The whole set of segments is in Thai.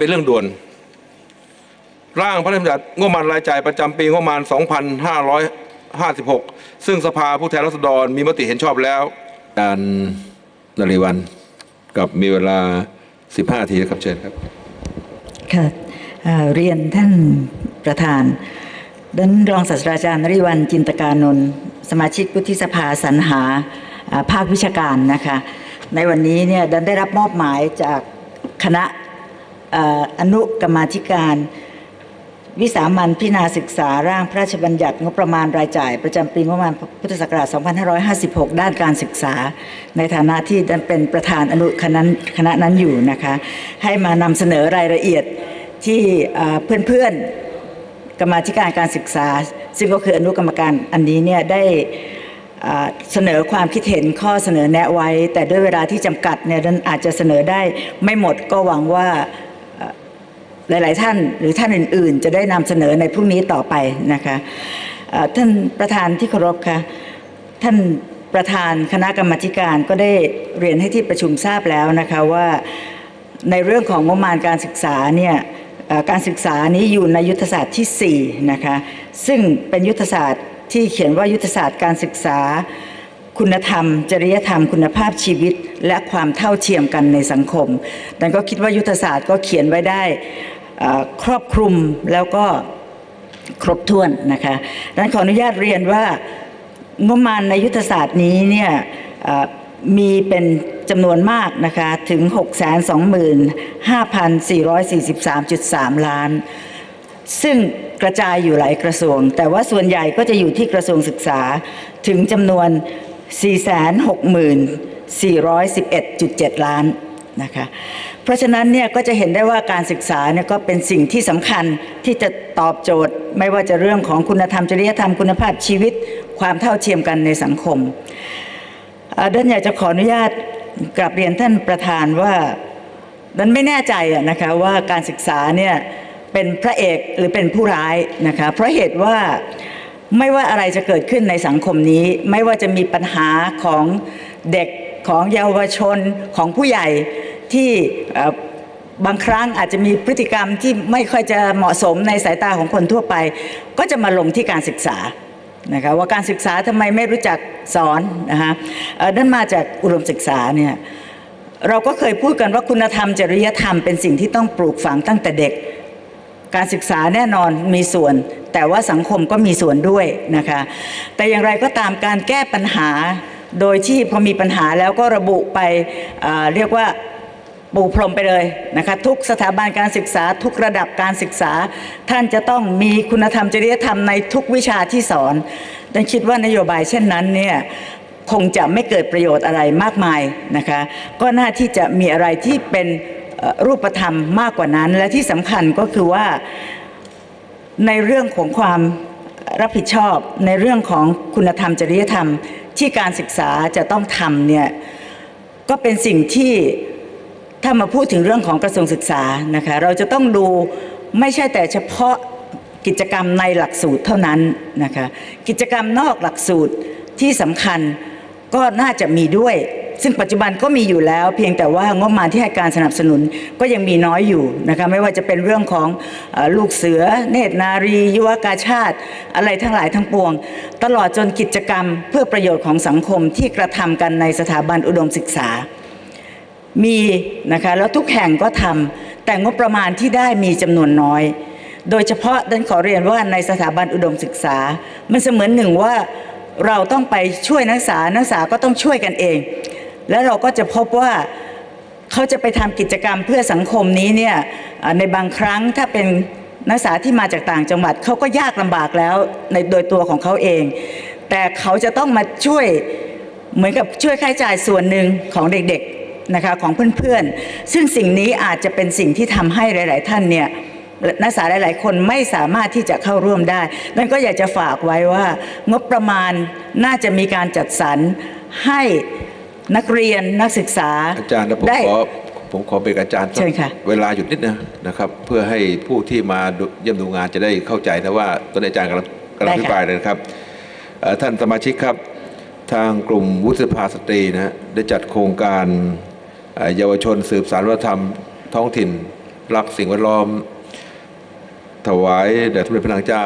เป็นเรื่องด่วน ร่างพระราชบัญญัติงบประมาณรายจ่ายประจำปีงบประมาณ 2556 ซึ่งสภาผู้แทนราษฎรมีมติเห็นชอบแล้วการนริวันกับมีเวลา 15นาทีนะครับเชิญครับค่ะเเรียนท่านประธานดันรองศาสตราจารย์นริวันจินตการนนท์สมาชิกวุฒิสภาสรรหาภาควิชาการนะคะ ในวันนี้เนี่ยดันได้รับมอบหมายจากคณะ อนุกรรมาธิการ วิสามันพิจารณาศึกษาร่างพระราชบัญญัติงบประมาณรายจ่าย ประจำปีงบประมาณพุทธศักราช 2556 ด้านการศึกษา ในฐานะที่เป็นประธานอนุคณะคณะนั้นอยู่นะคะให้มานำเสนอรายละเอียดที่เอ่อเพื่อนๆกรรมาธิการการศึกษา ซึ่งก็คืออนุกรรมการอันนี้เนี่ยได้เสนอความคิดเห็นข้อเสนอแนะไว้ แต่ด้วยเวลาที่จำกัดเนี่ยดันอาจจะเสนอได้ไม่หมดก็หวังว่า หลาย ๆ ท่านหรือท่านอื่น ๆ จะได้นำเสนอในพรุ่งนี้ต่อไปนะคะท่านประธานที่เคารพคะท่านประธานคณะกรรมการก็ได้เรียนให้ที่ประชุมทราบแล้วนะคะว่าในเรื่องของงบประมาณการศึกษาเนี่ยการศึกษานี้อยู่ในยุทธศาสตร์ที่4นะคะซึ่งเป็นยุทธศาสตร์ที่เขียนว่ายุทธศาสตร์การศึกษา คุณธรรม จริยธรรม คุณภาพชีวิต และความเท่าเทียมกันในสังคมดังก็คิดว่ายุทธศาสตร์ก็เขียนไว้ได้ ครอบคลุมแล้วก็ครบถ้วนนะคะดังนั้นขออนุญาตเรียนว่างบประมาณในยุทธศาสตร์นี้เนี่ยมีเป็นจำนวนมากนะคะถึง 625,443.3 ล้าน ซึ่งกระจายอยู่หลายกระทรวง แต่ว่าส่วนใหญ่ก็จะอยู่ที่กระทรวงศึกษาถึงจำนวน 460,411.7 ล้าน นะคะเพราะฉะนั้นเนี่ยก็จะเห็นได้ว่าการศึกษาเนี่ยก็เป็นสิ่งที่สำคัญที่จะตอบโจทย์ ไม่ว่าจะเรื่องของคุณธรรมจริยธรรมคุณภาพชีวิต ความเท่าเทียมกันในสังคมเดันอยากจะขออนุญาตกลับเรียนท่านประธานว่าดันไม่แน่ใจนะคะว่าการศึกษาเนี่ยเป็นพระเอกหรือเป็นผู้ร้ายนะคะเพราะเหตุว่าไม่ว่าอะไรจะเกิดขึ้นในสังคมนี้ ไม่ว่าจะมีปัญหาของเด็กของเยาวชนของผู้ใหญ่ ที่บางครั้งอาจจะมีพฤติกรรมที่ไม่ค่อยจะเหมาะสมในสายตาของคนทั่วไป ก็จะมาลงที่การศึกษานะคะว่าการศึกษาทำไมไม่รู้จักสอนนะคะนั่นมาจากอุดมศึกษาเนี่ยเราก็เคยพูดกันว่าคุณธรรมจริยธรรมเป็นสิ่งที่ต้องปลูกฝังตั้งแต่เด็ก การศึกษาแน่นอนมีส่วน แต่ว่าสังคมก็มีส่วนด้วยนะคะแต่อย่างไรก็ตามการแก้ปัญหา โดยที่พอมีปัญหาแล้วก็ระบุไปเรียกว่า ปูพรมไปเลยนะคะทุกสถาบันการศึกษา ทุกระดับการศึกษา ท่านจะต้องมีคุณธรรมจริยธรรมในทุกวิชาที่สอนดังคิดว่านโยบายเช่นนั้นเนี่ยคงจะไม่เกิดประโยชน์อะไรมากมายนะคะก็น่าที่จะมีอะไรที่เป็นรูปธรรมมากกว่านั้น และที่สำคัญก็คือว่าในเรื่องของความรับผิดชอบในเรื่องของคุณธรรมจริยธรรมที่การศึกษาจะต้องทำเนี่ยก็เป็นสิ่งที่ ถ้ามาพูดถึงเรื่องของกระทรวงศึกษานะคะเราจะต้องดูไม่ใช่แต่เฉพาะกิจกรรมในหลักสูตรเท่านั้นนะคะกิจกรรมนอกหลักสูตรที่สำคัญก็น่าจะมีด้วย ซึ่งปัจจุบันก็มีอยู่แล้ว เพียงแต่ว่างบประมาณที่ให้การสนับสนุนก็ยังมีน้อยอยู่นะคะไม่ว่าจะเป็นเรื่องของอลูกเสือ เนตรนารี ยุวกาชาติ อะไรทั้งหลายทั้งปวง ตลอดจนกิจกรรมเพื่อประโยชน์ของสังคมที่กระทำกันในสถาบันอุดมศึกษา มีนะคะแล้วทุกแห่งก็ทำแต่งบประมาณที่ได้มีจำนวนน้อย โดยเฉพาะดันขอเรียนว่าในสถาบันอุดมศึกษา มันเสมือนหนึ่งว่าเราต้องไปช่วยนักศึกษานักศึกษาก็ต้องช่วยกันเอง แล้วเราก็จะพบว่าเขาจะไปทำกิจกรรมเพื่อสังคมนี้เนี่ยในบางครั้งถ้าเป็นนักศึกษาที่มาจากต่างจังหวัดเขาก็ยากลำบากแล้วในโดยตัวของเขาเอง แต่เขาจะต้องมาช่วยเหมือนกับช่วยค่าใช้จ่ายส่วนหนึ่งของเด็กๆ นะคะของเพื่อนๆ ซึ่งสิ่งนี้อาจจะเป็นสิ่งที่ทำให้หลาย ๆ ท่านเนี่ยนักศึกษาหลาย ๆ คนไม่สามารถที่จะเข้าร่วมได้นั่นก็อยากจะฝากไว้ว่า งบประมาณน่าจะมีการจัดสรรให้นักเรียนนักศึกษาอาจารย์นะผมได้ขอผมขอเป็นอาจารย์เชิญค่ะเวลาหยุดนิดนะนะครับ เพื่อให้ผู้ที่มาดูเยี่ยมดูงานจะได้เข้าใจนะว่าตอนนี้อาจารย์กำลังกำลังอธิบายเลยนะครับเอ่อท่านสมาชิกครับทางกลุ่มวุฒิสภาสตรีนะฮะได้จัดโครงการ เยาวชนสืบสารวัฒนธรรมท้องถิ่น รักสิ่งแวดล้อม ถวายแด่สมเด็จพระนางเจ้า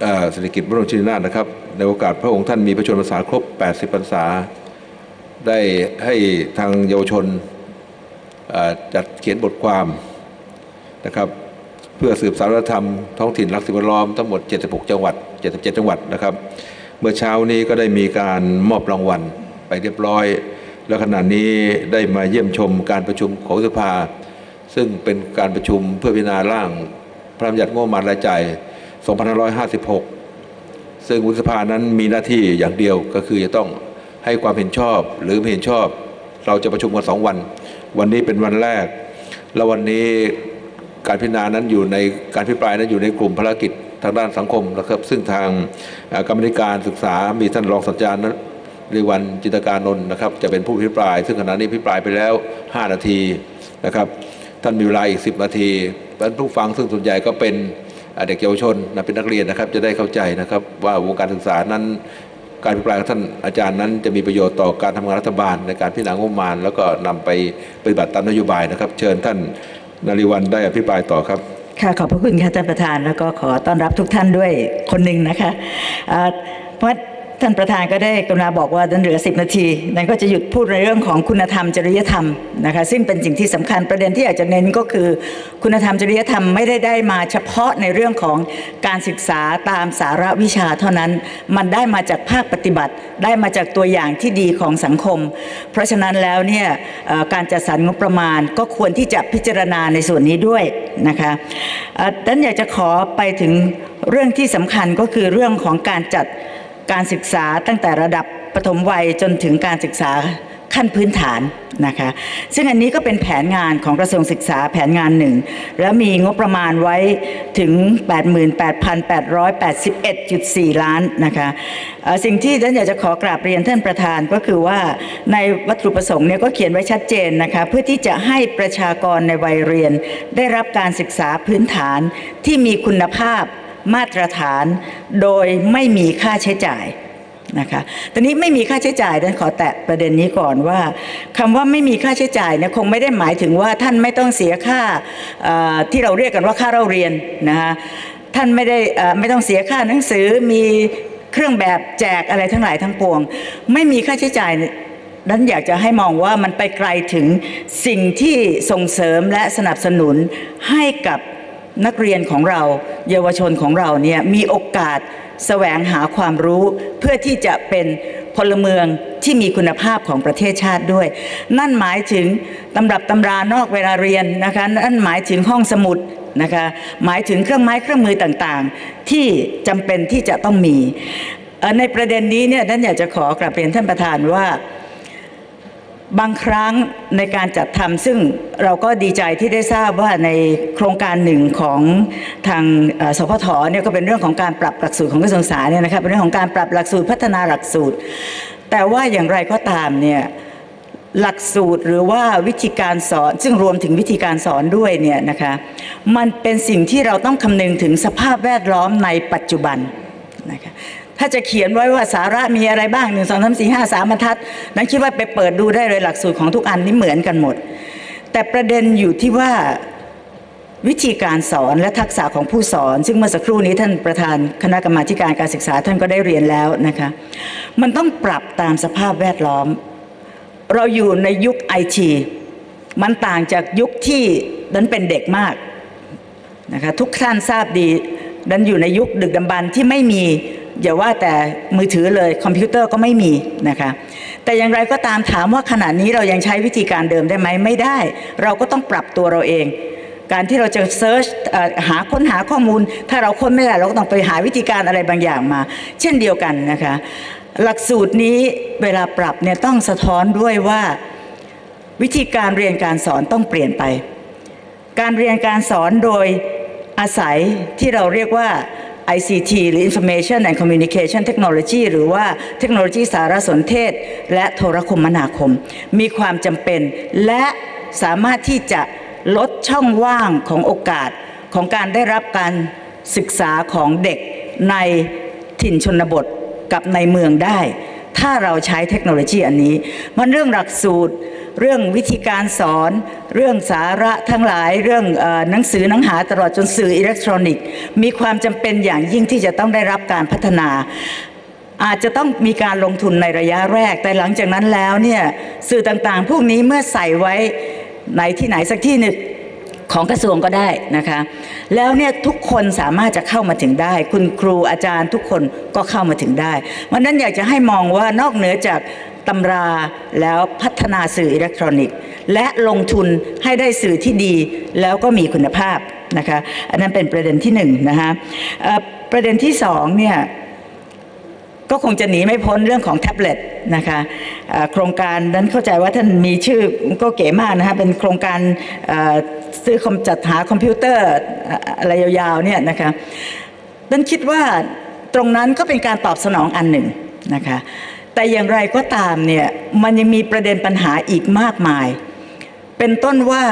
เอ่อสิริกิติ์บรมชินนาถนะครับ ในโอกาสพระองค์ท่านมีพระชนมพรรษาครบ 80 พรรษา ได้ให้ทางเยาวชนจัดเขียนบทความนะครับเพื่อสืบสารวัฒนธรรมท้องถิ่นรักสิ่งแวดล้อมทั้งหมด 76 จังหวัด 77 จังหวัดนะครับ เมื่อเช้านี้ก็ได้มีการมอบรางวัลไปเรียบร้อย แล้วขณะนี้ได้มาเยี่ยมชมการประชุมของสภา ซึ่งเป็นการประชุมเพื่อพิจารณาร่างพระราชบัญญัติงบประมาณรายจ่าย 2556 ซึ่งวุฒิสภานั้นมีหน้าที่อย่างเดียวก็คือจะต้องให้ความเห็นชอบหรือไม่เห็นชอบ เราจะประชุมกันสองวัน วันนี้เป็นวันแรก แล้ววันนี้การพิจารณานั้นอยู่ในการพิปรายนั้นอยู่ในกลุ่มภารกิจทางด้านสังคมนะครับ ซึ่งทางกรรมธิการศึกษามีท่านรองศาสตราจารย์ ริวันจินตการนนท์นะครับจะเป็นผู้พิปราย ซึ่งขณะนี้พิปรายไปแล้ว 5 นาทีนะครับท่านมีเวลาอีก 10 นาทีท่านผู้ฟังซึ่งส่วนใหญ่ก็เป็นเด็กเยาวชนนะเป็นนักเรียนนะครับจะได้เข้าใจนะครับว่าวงการศึกษานั้นการพิปรายของท่านอาจารย์นั้นจะมีประโยชน์ต่อการทำงานรัฐบาลในการพิจารณางบประมาณ แล้วก็นำไปปฏิบัติตามนโยบายนะครับ เชิญท่านนาริวันได้อภิปรายต่อครับค่ะขอบพระคุณค่ะท่านประธานแล้วก็ขอต้อนรับทุกท่านด้วยคนหนึ่งนะคะเพราะ ท่านประธานก็ได้กรุณาบอกว่าดันเหลือ 10 นาที นั้นก็จะหยุดพูดในเรื่องของคุณธรรมจริยธรรมนะคะซึ่งเป็นสิ่งที่สำคัญประเด็นที่อยากจะเน้นก็คือ คุณธรรมจริยธรรมไม่ได้ได้มาเฉพาะในเรื่องของการศึกษาตามสาระวิชาเท่านั้น มันได้มาจากภาคปฏิบัติ ได้มาจากตัวอย่างที่ดีของสังคม เพราะฉะนั้นแล้วเนี่ยการจัดสรรงบประมาณก็ควรที่จะพิจารณาในส่วนนี้ด้วยนะคะดังนั้นอยากจะขอไปถึงเรื่องที่สำคัญก็คือเรื่องของการจัด การศึกษาตั้งแต่ระดับปฐมวัยจนถึงการศึกษาขั้นพื้นฐานนะคะซึ่งอันนี้ก็เป็นแผนงานของกระทรวงศึกษาแผนงานหนึ่ง แล้วมีงบประมาณไว้ถึง 88,881.4 ล้านนะคะสิ่งที่ฉันอยากจะขอกราบเรียนท่านประธานก็คือว่าในวัตถุประสงค์เนี่ยก็เขียนไว้ชัดเจนนะคะเพื่อที่จะให้ประชากรในวัยเรียน ได้รับการศึกษาพื้นฐานที่มีคุณภาพ มาตรฐานโดยไม่มีค่าใช้จ่ายนะคะตอนนี้ไม่มีค่าใช้จ่ายดันขอแตะประเด็นนี้ก่อนว่าคำว่าไม่มีค่าใช้จ่ายเนี่ยคงไม่ได้หมายถึงว่าท่านไม่ต้องเสียค่าที่เราเรียกกันว่าค่าเราเรียนนะคะท่านไม่ได้ไม่ต้องเสียค่าหนังสือมีเครื่องแบบแจกอะไรทั้งหลายทั้งปวง ไม่มีค่าใช้จ่ายดันอยากจะให้มองว่ามันไปไกลถึงสิ่งที่ส่งเสริมและสนับสนุนให้กับ นักเรียนของเราเยาวชนของเราเนี่ยมีโอกาสแสวงหาความรู้ เพื่อที่จะเป็นพลเมืองที่มีคุณภาพของประเทศชาติด้วย นั่นหมายถึงตำรับตำรานอกเวลาเรียนนะคะนั่นหมายถึงห้องสมุดนะคะหมายถึงเครื่องไม้เครื่องมือต่างๆ ที่จำเป็นที่จะต้องมีในประเด็นนี้เนี่ยท่านอยากจะขอกราบเรียนท่านประธานว่า บางครั้งในการจัดทำซึ่งเราก็ดีใจที่ได้ทราบว่าในโครงการหนึ่งของทางสพทเนี่ยก็เป็นเรื่องของการปรับหลักสูตรของกระทรวงศึกษาเนี่ยนะครับเป็นเรื่องของการปรับหลักสูตรพัฒนาหลักสูตร แต่ว่าอย่างไรก็ตามเนี่ยหลักสูตรหรือว่าวิธีการสอนซึ่งรวมถึงวิธีการสอนด้วยเนี่ยนะคะมันเป็นสิ่งที่เราต้องคำนึงถึงสภาพแวดล้อมในปัจจุบันนะคะ ถ้าจะเขียนไว้ว่าสาระมีอะไรบ้างหนึ่งสองสามสี่ห้าสามบรรทัดนั้นคิดว่าไปเปิดดูได้เลยหลักสูตรของทุกอันนี้เหมือนกันหมด แต่ประเด็นอยู่ที่ว่าวิธีการสอนและทักษะของผู้สอน ซึ่งเมื่อสักครู่นี้ท่านประธานคณะกรรมาการการศึกษาท่านก็ได้เรียนแล้วนะคะมันต้องปรับตามสภาพแวดล้อม เราอยู่ในยุคไอทีมันต่างจากยุคที่นั้นเป็นเด็กมากนะคะทุกท่านทราบดีดันอยู่ในยุคดึกดำบรรที่ไม่มี อย่าว่าแต่มือถือเลยคอมพิวเตอร์ก็ไม่มีนะคะแต่อย่างไรก็ตามถามว่าขณะนี้เรายังใช้วิธีการเดิมได้ไหมไม่ได้ เราก็ต้องปรับตัวเราเอง การที่เราจะเซิร์ชหาค้นหาข้อมูล ถ้าเราค้นไม่ได้เราก็ต้องไปหาวิธีการอะไรบางอย่างมา เช่นเดียวกันนะคะหลักสูตรนี้เวลาปรับเนี่ยต้องสะท้อนด้วยว่าวิธีการเรียนการสอนต้องเปลี่ยนไป การเรียนการสอนโดยอาศัยที่เราเรียกว่า ICT หรือ Information and Communication Technology หรือว่าเทคโนโลยีสารสนเทศ และโทรคมนาคม มีความจำเป็น และสามารถที่จะลดช่องว่างของโอกาสของการได้รับการศึกษาของเด็กในถิ่นชนบทกับในเมืองได้ ถ้าเราใช้เทคโนโลยีอันนี้ มันเรื่องหลักสูตร เรื่องวิธีการสอน เรื่องสาระทั้งหลายเรื่องหนังสือหนังหาตลอดจนสื่ออิเล็กทรอนิกส์ มีความจำเป็นอย่างยิ่งที่จะต้องได้รับการพัฒนาอาจจะต้องมีการลงทุนในระยะแรก แต่หลังจากนั้นแล้วเนี่ยสื่อต่างๆ พวกนี้เมื่อใส่ไว้ในที่ไหนสักที่หนึ่ง ของกระทรวงก็ได้นะคะ แล้วเนี่ยทุกคนสามารถจะเข้ามาถึงได้ คุณครูอาจารย์ทุกคนก็เข้ามาถึงได้วันนั้นอยากจะให้มองว่านอกเหนือจากตำราแล้วพัฒนาสื่ออิเล็กทรอนิกส์และลงทุนให้ได้สื่อที่ดีแล้วก็มีคุณภาพนะคะอันนั้นเป็นประเด็นที่หนึ่งนะคะประเด็นที่สองเนี่ยก็คงจะหนีไม่พ้นเรื่องของแท็บเล็ตนะคะโครงการนั้นเข้าใจว่าท่านมีชื่อก็เก๋มากนะคะเป็นโครงการ ซื้อคอมจัดหาคอมพิวเตอร์อะไรยาวๆเนี่ยนะคะดันคิดว่าตรงนั้นก็เป็นการตอบสนองอันหนึ่งนะคะแต่อย่างไรก็ตามเนี่ยมันยังมีประเด็นปัญหาอีกมากมาย เป็นต้นว่า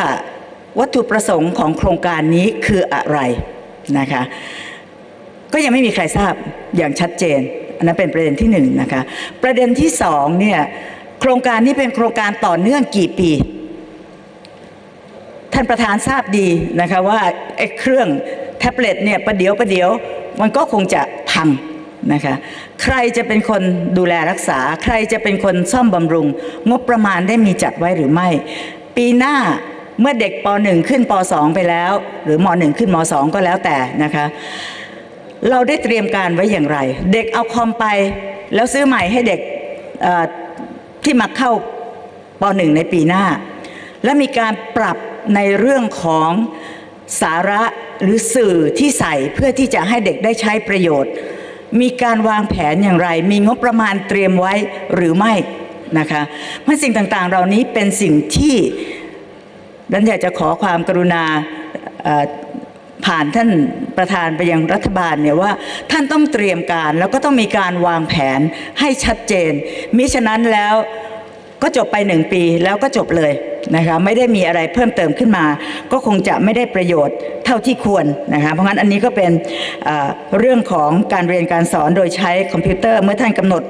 วัตถุประสงค์ของโครงการนี้คืออะไรนะคะก็ยังไม่มีใครทราบอย่างชัดเจนอันนั้นเป็นประเด็นที่หนึ่งนะคะประเด็นที่สองเนี่ยโครงการนี้เป็นโครงการต่อเนื่องกี่ปี ท่านประธานทราบดีนะคะว่าไอ้เครื่องแท็บเล็ตเนี่ยประเดี๋ยวประเดี๋ยวมันก็คงจะพังนะคะใครจะเป็นคนดูแลรักษา ใครจะเป็นคนซ่อมบำรุง งบประมาณได้มีจัดไว้หรือไม่ ปีหน้าเมื่อเด็กป .1 ขึ้นป .2 ไปแล้ว หรือม .1 ขึ้นม .2 ก็แล้วแต่นะคะเราได้เตรียมการไว้อย่างไร เด็กเอาคอมไป แล้วซื้อใหม่ให้เด็กที่มาเข้าป .1 ในปีหน้า และมีการปรับ ในเรื่องของสาระหรือสื่อที่ใส่เพื่อที่จะให้เด็กได้ใช้ประโยชน์ มีการวางแผนอย่างไร มีงบประมาณเตรียมไว้หรือไม่นะคะเพราะสิ่งต่างๆ เหล่านี้เป็นสิ่งที่ดันอยากจะขอความกรุณาผ่านท่านประธานไปยังรัฐบาลเนี่ยว่าท่านต้องเตรียมการแล้วก็ต้องมีการวางแผนให้ชัดเจนมิฉะนั้นแล้วก็จบไปหนึ่งปีแล้วก็จบเลย นะคะไม่ได้มีอะไรเพิ่มเติมขึ้นมา ก็คงจะไม่ได้ประโยชน์เท่าที่ควรนะคะเพราะงั้นอันนี้ก็เป็นเรื่องของการเรียนการสอนโดยใช้คอมพิวเตอร์เมื่อท่านกำหนด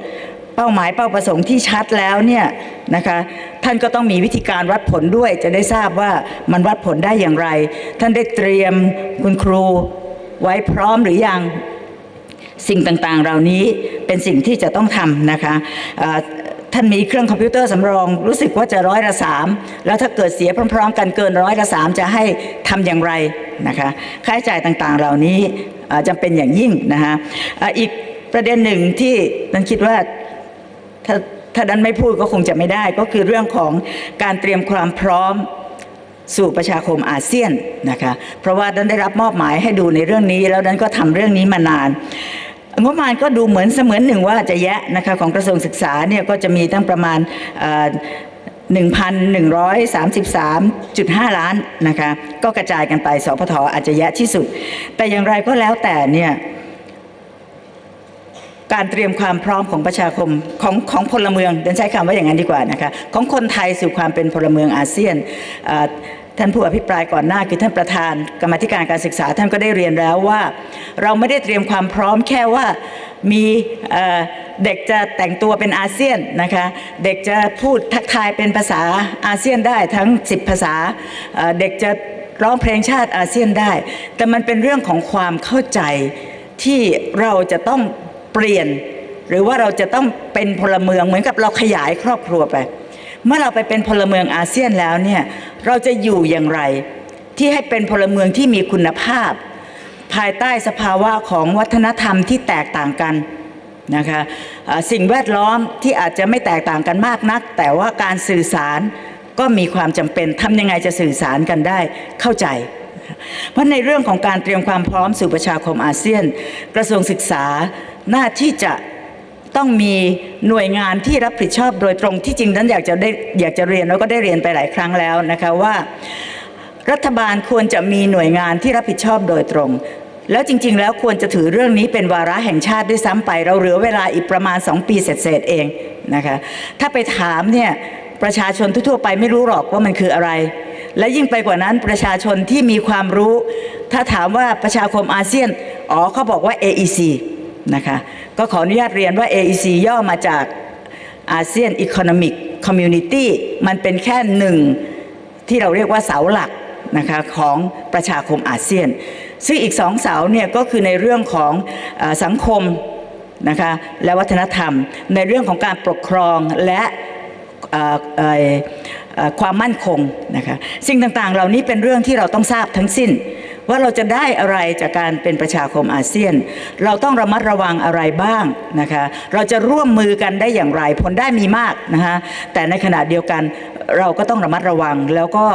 เป้าหมายเป้าประสงค์ที่ชัดแล้วเนี่ยนะคะท่านก็ต้องมีวิธีการวัดผลด้วย จะได้ทราบว่ามันวัดผลได้อย่างไร ท่านได้เตรียมคุณครูไว้พร้อมหรือยังสิ่งต่างๆ เหล่านี้เป็นสิ่งที่จะต้องทำนะคะ ท่านมีเครื่องคอมพิวเตอร์สำรอง รู้สึกว่าจะร้อยละสามแล้วถ้าเกิดเสียพร้อม ๆ กันเกินร้อยละสามจะให้ทำอย่างไรนะคะค่าใช้จ่ายต่างๆ เหล่านี้จำเป็นอย่างยิ่งนะคะอีกประเด็นหนึ่งที่นันคิดว่าถ้าถ้าดันไม่พูดก็คงจะไม่ได้ ก็คือเรื่องของการเตรียมความพร้อมสู่ประชาคมอาเซียนนะคะเพราะว่าดันได้รับมอบหมายให้ดูในเรื่องนี้ แล้วดันก็ทำเรื่องนี้มานาน งบประมาณก็ดูเหมือนเสมือนหนึ่งว่าจะแยะนะคะของกระทรวงศึกษาเนี่ยก็จะมีตั้งประมาณเอ่อ1,133.5 ล้านนะคะก็กระจายกันไปสพทอาจจะแยะที่สุด แต่อย่างไรก็แล้วแต่เนี่ยการเตรียมความพร้อมของประชาคมของของพลเมืองเดินใช้คำว่าอย่างนั้นดีกว่านะคะของคนไทยสู่ความเป็นพลเมืองอาเซียนอ ท่านผู้อภิปรายก่อนหน้าคือท่านประธานกรรมธิการการศึกษาท่านก็ได้เรียนแล้วว่า เราไม่ได้เตรียมความพร้อมแค่ว่ามีเด็กจะแต่งตัวเป็นอาเซียนนะคะเด็กจะพูดทักทายเป็นภาษาอาเซียนได้ทั้ง 10 ภาษาเด็กจะร้องเพลงชาติอาเซียนได้ แต่มันเป็นเรื่องของความเข้าใจที่เราจะต้องเปลี่ยน หรือว่าเราจะต้องเป็นพลเมืองเหมือนกับเราขยายครอบครัวไป เมื่อเราไปเป็นพลเมืองอาเซียนแล้วเนี่ยเราจะอยู่อย่างไร ที่ให้เป็นพลเมืองที่มีคุณภาพ ภายใต้สภาวะของวัฒนธรรมที่แตกต่างกันนะคะสิ่งแวดล้อมที่อาจจะไม่แตกต่างกันมากนัก แต่ว่าการสื่อสารก็มีความจำเป็นทำยังไงจะสื่อสารกันได้เข้าใจ เพราะในเรื่องของการเตรียมความพร้อมสู่ประชาคมอาเซียน กระทรวงศึกษาหน้าที่จะ ต้องมีหน่วยงานที่รับผิดชอบโดยตรงที่จริงนั้นอยากจะได้อยากจะเรียนแล้วก็ได้เรียนไปหลายครั้งแล้วนะคะว่า รัฐบาลควรจะมีหน่วยงานที่รับผิดชอบโดยตรง แล้วจริง ๆ แล้วควรจะถือเรื่องนี้เป็นวาระแห่งชาติด้วยซ้ำไป เราเหลือเวลาอีกประมาณ 2 ปีเศษๆเองนะคะถ้าไปถามเนี่ยประชาชนทั่วๆไปไม่รู้หรอกว่ามันคืออะไร และยิ่งไปกว่านั้นประชาชนที่มีความรู้ ถ้าถามว่าประชาคมอาเซียนอ๋อเขาบอกว่า AEC นะคะก็ขออนุญาตเรียนว่า AEC ย่อมาจากอาเซียน Economic คอมมูนิตี้มันเป็นแค่หนึ่งที่เราเรียกว่าเสาหลักนะคะของประชาคมอาเซียน ซึ่งอีกสองเสาเนี่ยก็คือในเรื่องของอสังคมนะคะและวัฒนธรรม ในเรื่องของการปกครองและความมั่นคงนะคะสิ่งต่างๆ เหล่านี้เป็นเรื่องที่เราต้องทราบทั้งสิ้น ว่าเราจะได้อะไรจากการเป็นประชาคมอาเซียน เราต้องระมัดระวังอะไรบ้างนะคะเราจะร่วมมือกันได้อย่างไรผลได้มีมากนะคะแต่ในขณะเดียวกันเราก็ต้องระมัดระวังแล้วก็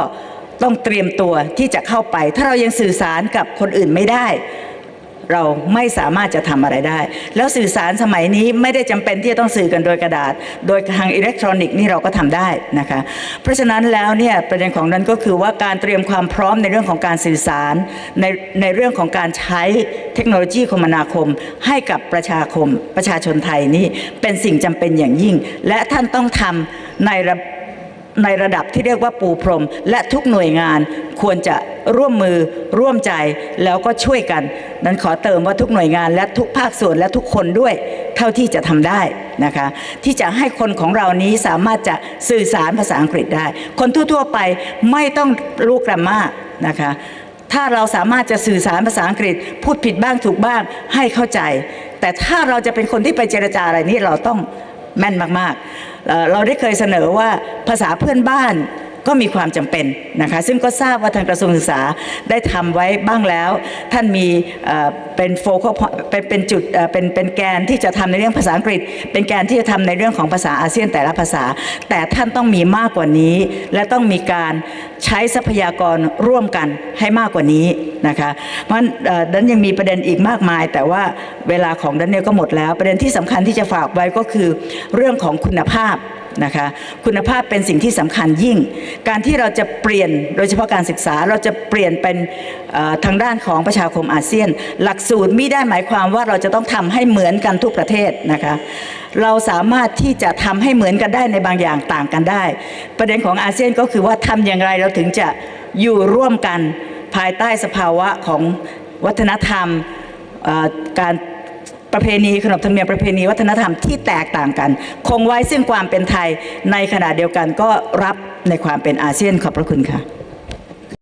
ต้องเตรียมตัวที่จะเข้าไป ถ้าเรายังสื่อสารกับคนอื่นไม่ได้ เราไม่สามารถจะทำอะไรได้ แล้วสื่อสารสมัยนี้ไม่ได้จำเป็นที่จะต้องสื่อกันโดยกระดาษ โดยทางอิเล็กทรอนิกส์นี่เราก็ทำได้นะคะ เพราะฉะนั้นแล้วเนี่ยประเด็นของนั้นก็คือว่าการเตรียมความพร้อมในเรื่องของการสื่อสารในในเรื่องของการใช้เทคโนโลยีคมนาคม ให้กับประชาคมประชาชนไทยนี่เป็นสิ่งจำเป็นอย่างยิ่ง และท่านต้องทำในระ ในระดับที่เรียกว่าปูพรม และทุกหน่วยงานควรจะร่วมมือร่วมใจแล้วก็ช่วยกันนั้นขอเติมว่าทุกหน่วยงานและทุกภาคส่วนและทุกคนด้วย เท่าที่จะทำได้นะคะ ที่จะให้คนของเรานี้สามารถจะสื่อสารภาษาอังกฤษได้ คนทั่วๆไปไม่ต้องรู้กราฟมานะคะถ้าเราสามารถจะสื่อสารภาษาอังกฤษ พูดผิดบ้างถูกบ้างให้เข้าใจ แต่ถ้าเราจะเป็นคนที่ไปเจรจาอะไรนี่เราต้อง แม่นมากๆเเราได้เคยเสนอว่าภาษาเพื่อนบ้าน ก็มีความจำเป็นนะคะซึ่งก็ทราบว่าทางกระทรวงศึกษาได้ทำไว้บ้างแล้ว ท่านมีเป็นโฟกัสเป็นเป็นจุดเป็นเป็นแกนที่จะทำในเรื่องภาษาอังกฤษ เป็นแกนที่จะทำในเรื่องของภาษาอาเซียนแต่ละภาษา แต่ท่านต้องมีมากกว่านี้ และต้องมีการใช้ทรัพยากรร่วมกันให้มากกว่านี้นะคะเพราะฉะนั้นเอ่อดันยังมีประเด็นอีกมากมาย แต่ว่าเวลาของดันเนี่ยก็หมดแล้ว ประเด็นที่สำคัญที่จะฝากไว้ก็คือเรื่องของคุณภาพ นะคะคุณภาพเป็นสิ่งที่สำคัญยิ่ง การที่เราจะเปลี่ยนโดยเฉพาะการศึกษาเราจะเปลี่ยนเป็นทางด้านของประชาคมอาเซียน หลักสูตรไม่ได้หมายความว่าเราจะต้องทำให้เหมือนกันทุกประเทศนะคะเราสามารถที่จะทำให้เหมือนกันได้ในบางอย่างต่างกันได้ ประเด็นของอาเซียนก็คือว่าทำอย่างไรเราถึงจะอยู่ร่วมกันภายใต้สภาวะของวัฒนธรรมการ ประเพณีขนบธรรมเนียมประเพณีวัฒนธรรมที่แตกต่างกัน คงไว้ซึ่งความเป็นไทยในขณะเดียวกันก็รับในความเป็นอาเซียนขอบพระคุณค่ะ